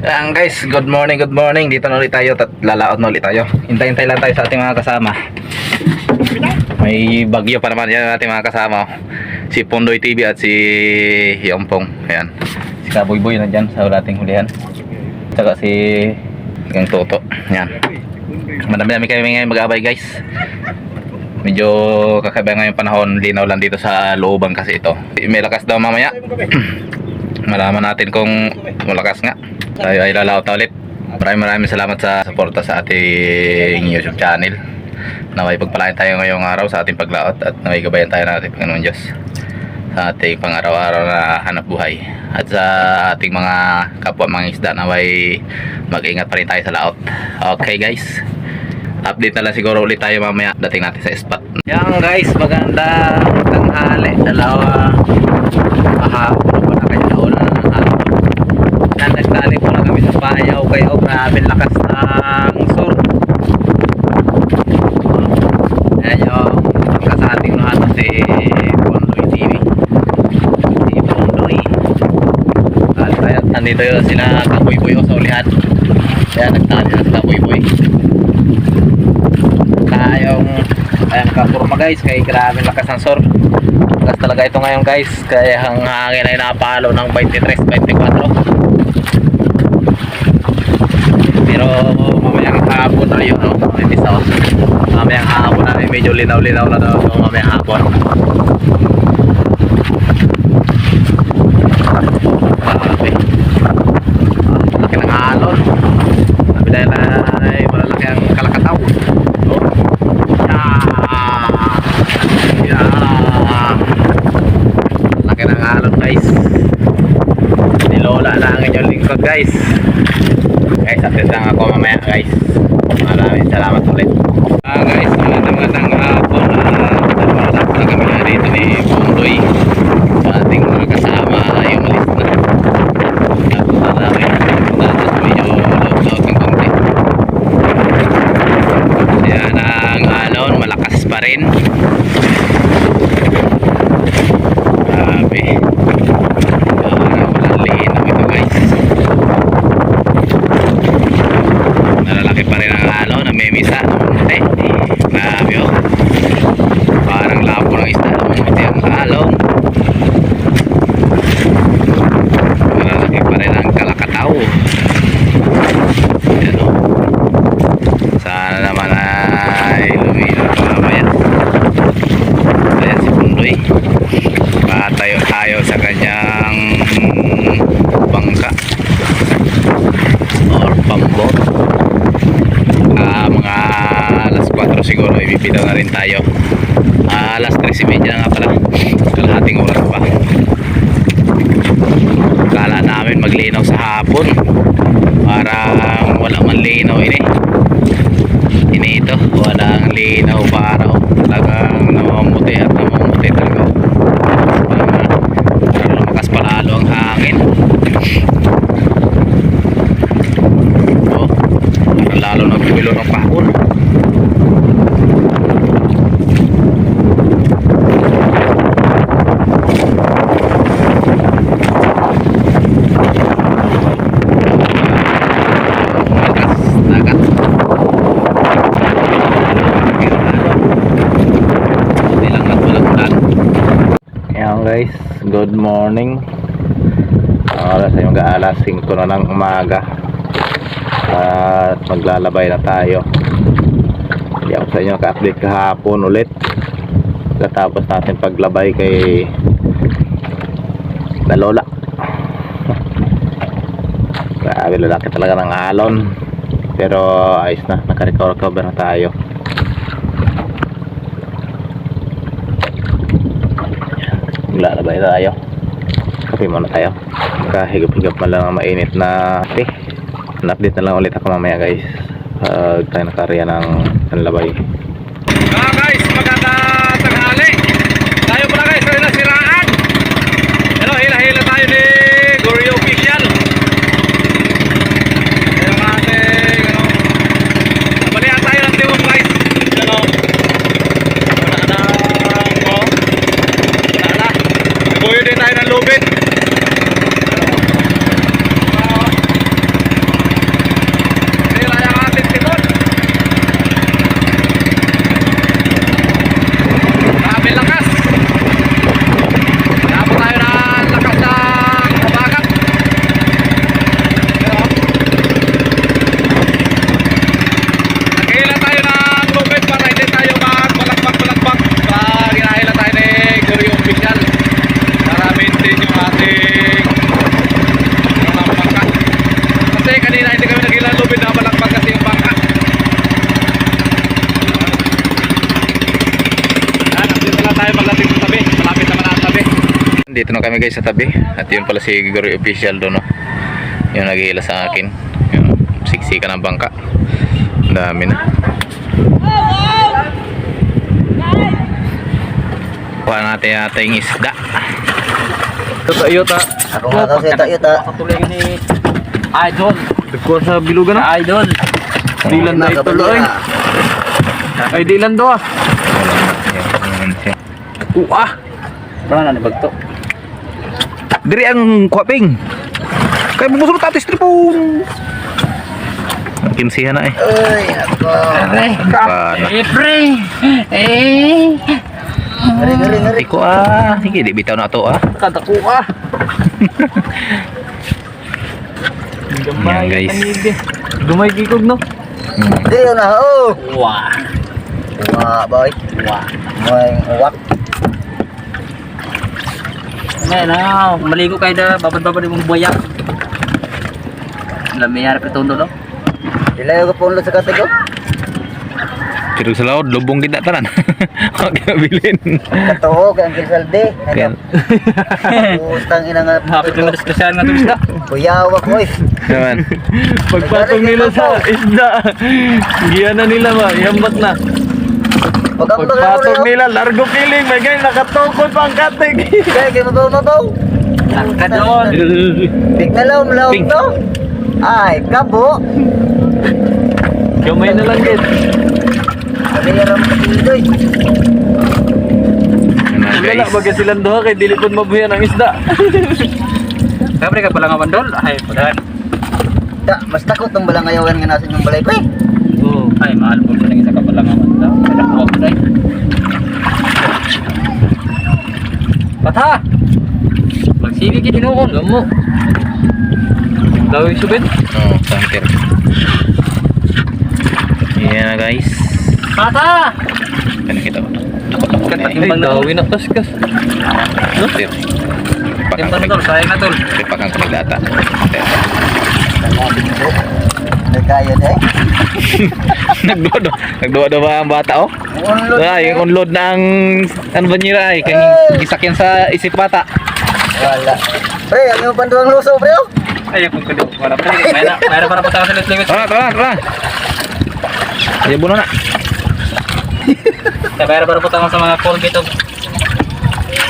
Yan guys, good morning, good morning. Dito na ulit tayo, tat lalaot na ulit tayo. Hintay-hintay lang tayo sa ating mga kasama. May bagyo pa naman yan ating mga kasama. Si Pondoy TV at si Yompong. Ayan. Si Kaboy Boy nandyan sa ating hulihan. Tsaka si Gang Toto. Ayan. Madami-dami kami ngayon mag-abay guys. Medyo kakaiba ngayon panahon, linaw lang dito sa looban kasi ito. May lakas daw mamaya. Malaman natin kung malakas nga. Tayo ay lalaot na ulit. Maraming maraming salamat sa suporta sa ating YouTube channel. Naway pagpalain tayo ngayong araw sa ating paglaot at naway gabayan tayo ng ating Panginoon Diyos sa ating pang-araw-araw na hanap buhay at sa ating mga kapwa mga isda naway mag-ingat pa rin tayo sa laot. Okay guys. Update na lang siguro ulit tayo mamaya dating natin sa spot. Yan guys, maganda tanghali. Dalawa kahapon pa na kayo nauna ng hapon. Yan, nagtali po na kami sa payaw kayo. Grabe lakas ng sur. Ayan yung kasating na ano si Pondoy TV. Si Pondoy. At tayo, nandito yun sila Kaboy-boy o sa ulihan. Kaya nagtali na si Kaboy-boy. Tayong ayan kapurma guys kay grabe lakas ng sur. Lakas talaga ito ngayon guys. Kaya ang hangin ay napalo ng 23, 24. Pero mamayang hapon ayun no. May misaw. Mamayang hapon na medyo linaw-linaw na daw no, mamayang hapon. Ah, laki ng alon. Ay malalaki ang kalakataw. Oh. Yeah. Yeah. Laki ng alon guys. Nilola lang ang inyong lingkod. Guys, update lang ako mamaya guys. Maraming salamat ulit. Ah guys, magandang magandang hapon. Uh, Tapos na kami na dito ni Bondoy. Sa ating mga kasama yung malis na. Tapos na namin. Tapos medyo load-load ng konti. Yan ang alon, malakas pa rin. Grabe. Parang walang linaw ito guys. Nalalaki pa rin ang alon, namimisa. Namumuti. Grabe oh. Parang labo ng isda. Namumuti ang alon. Nalalaki pa rin ang kalakataw. Yan oh. Sana naman ay lumino ng mamaya. Ayan si Pundoy. Patayo tayo sa kanyang bangka or pambot. Ah, mga alas 4 siguro ibibitaw na rin tayo. Ah, alas 3.30 na nga pala. Kalahating oras pa. Kala namin maglinaw sa hapon. Parang wala man linaw ini ini ito walang linaw pa araw talagang namamuti at namamuti talaga lumakas pa lalo ang hangin oh parang lalo pahon Lakas, dagat. Hindi lang at walang ulan. Ayan guys, good morning. Oras ay mag-aalas 5 na ng umaga. At maglalabay na tayo. Hindi ako sa inyo ka-update kahapon ulit. Katapos natin paglabay kay na Lola. Grabe lalaki talaga ng alon. Pero ayos na, nakarecover na tayo. Maglalabay tayo. Kape muna tayo. Kahigap-higap man lang ang mainit na kape. An-update na lang ulit ako mamaya guys. Pag tayo nakarya ng panlabay. Ah guys, maganda tanghali. Tayo pala guys, sa nasiraan. Hello, hila-hila tayo ni kasi kanina hindi kami nagilang lubid na malakpak kasi yung bangka. Yan dito lang tayo pagdating sa tabi. Malapit naman ang tabi. Dito na kami guys sa tabi. At yun pala si Gregory official doon no? yung naghihila sa akin. Yung siksika ng bangka. Ang dami na. Kuha natin natin yung isda. Ito tayo ta ako nga kasi tayo ta patuloy ni Idol. Dagkuha sa bilugan na. Idol. Dilan na ito loy. ah. Ay dilan do ah. Uah. Wala na nibagto. Diri ang kwaping. Kaya mo gusto tatis tripon. Kimsihan na eh. Uy, ako. Eh pre. Eh. Ngari, ngari, ngari. Iko ah. Sige, di bitaw na to ah. Kadaku ah. Yan, guys. Gumay kikog no. Hmm. Di yun na, oh. Wah. Wah, boy. Wah. May uwak. Ngayon na, maligo kayo na, babad-babad yung buaya. Lamiyar pa ito no? Dilayo ko punlo sa katigo. Pero sa laod, lubong kita tanan. Huwag kabilin. Katuo, kaya ang kilsalde. Kaya, Utang ina nga. Hapit yung diskusyon nga ito isda. Kuyawak, boy. naman. Pagpatong nila sa isda, giyan na nila ba, yambat na. Baga nila, largo kiling, may ganyan nakatukod pa ang katig. Kaya kayo mabaw, mabaw. Naka doon. Big na law, law Ping. to. Ay, kabo. Gamay na lang din. Sa piloy. Yan na, guys. bagay silang doha kay dili pud mabuyan ang isda. Kabre ka pala nga bandol, ay padahan. Da, mas takot tong balang ayawan nga nasa inyong balay ko eh. Oo, ay mahal po sa isa ka pala nga bandol. Kada ko ay. Pata. Magsigi kay tinuon, gamo. Dawi subit. Oh, counter. Yan na guys. Pata. Kan kita ba? Katimbang na dawi na kaskas. No? Sir. Timbang tol, sayang na tol. Ripakan ko nagdata. Ay, kaya eh. Nagduwa Nagduwa ba ang bata oh? Unlod. Ay, yung unload ng ano ba nila ay kang gisakyan sa isip bata. Wala. Pre, ang iyong panduang luso, pre. oh. Ay, kung kado, wala pa rin. Mayroon mayroon para pa sa limit. Tara, tara, tara. Ay, buno na. Mayroon para pa sa mga Colgate of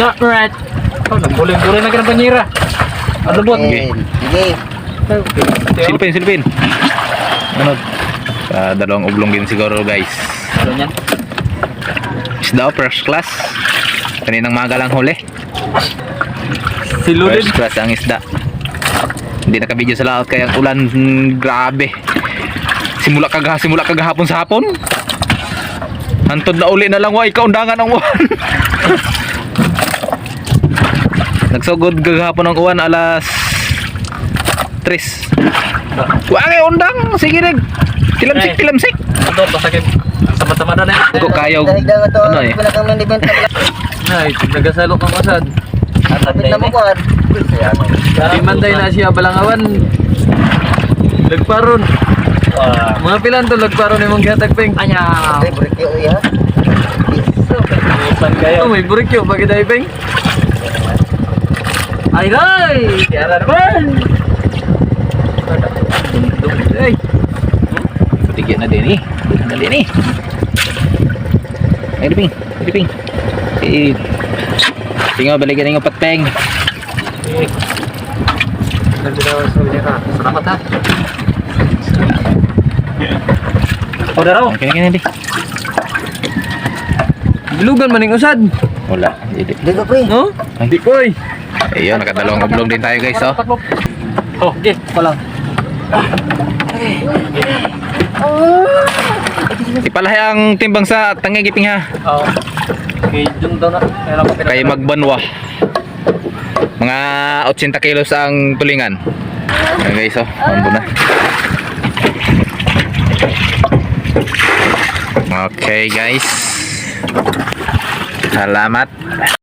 Not right. Oh, nagbuling-buling na ka ng panyira. Ano bot? Okay. Sige. Silpin, silpin. Ano? Sa dalawang ublong din siguro guys. Ano yan? Isda first class. Kaninang maga lang huli. Siludin. First class ang isda. Hindi nakabidyo sa laot kaya ang ulan mm, grabe. Simula kag simula kagahapon sa hapon. Hantod na uli na lang wa ikaundangan ang uwan. Nagsugod kagahapon ang uwan alas 3. Wa kay undang sige nag tilamsik tilamsik. Ito, pasakit. Sama-sama na na Ko to, ano eh. wala kang manibenta. Ay, nagasalo kang asad. Kapit na mo ko. Di manday na siya balangawan. Lagparon. Mga pilan to lagparon imong gihatag ping. Anya. Ay, burikyo uya. Saan kayo? Oh, may burikyo pag diving. Ay, ay! Tiara naman! Ay! Patigyan na din eh. Na din eh. Ay, diping. Diping. Eh, tingnan balikan ng patpeng. Salamat ha. O daraw. Okay na kaya di. Bilugan maning usad. Wala. Hindi. Di ko, pre. No? Hindi ko eh. Ayun, nakadalawang oblong din tayo guys oh. Oh, okay. Palang. Ipalahi ang timbang sa tangigiping ha. Oh. Okay, dun daw na. Kaya magbanwa. Mga 80 kilos ang tulingan. Ayan guys oh, mambo na. Okay guys. Salamat.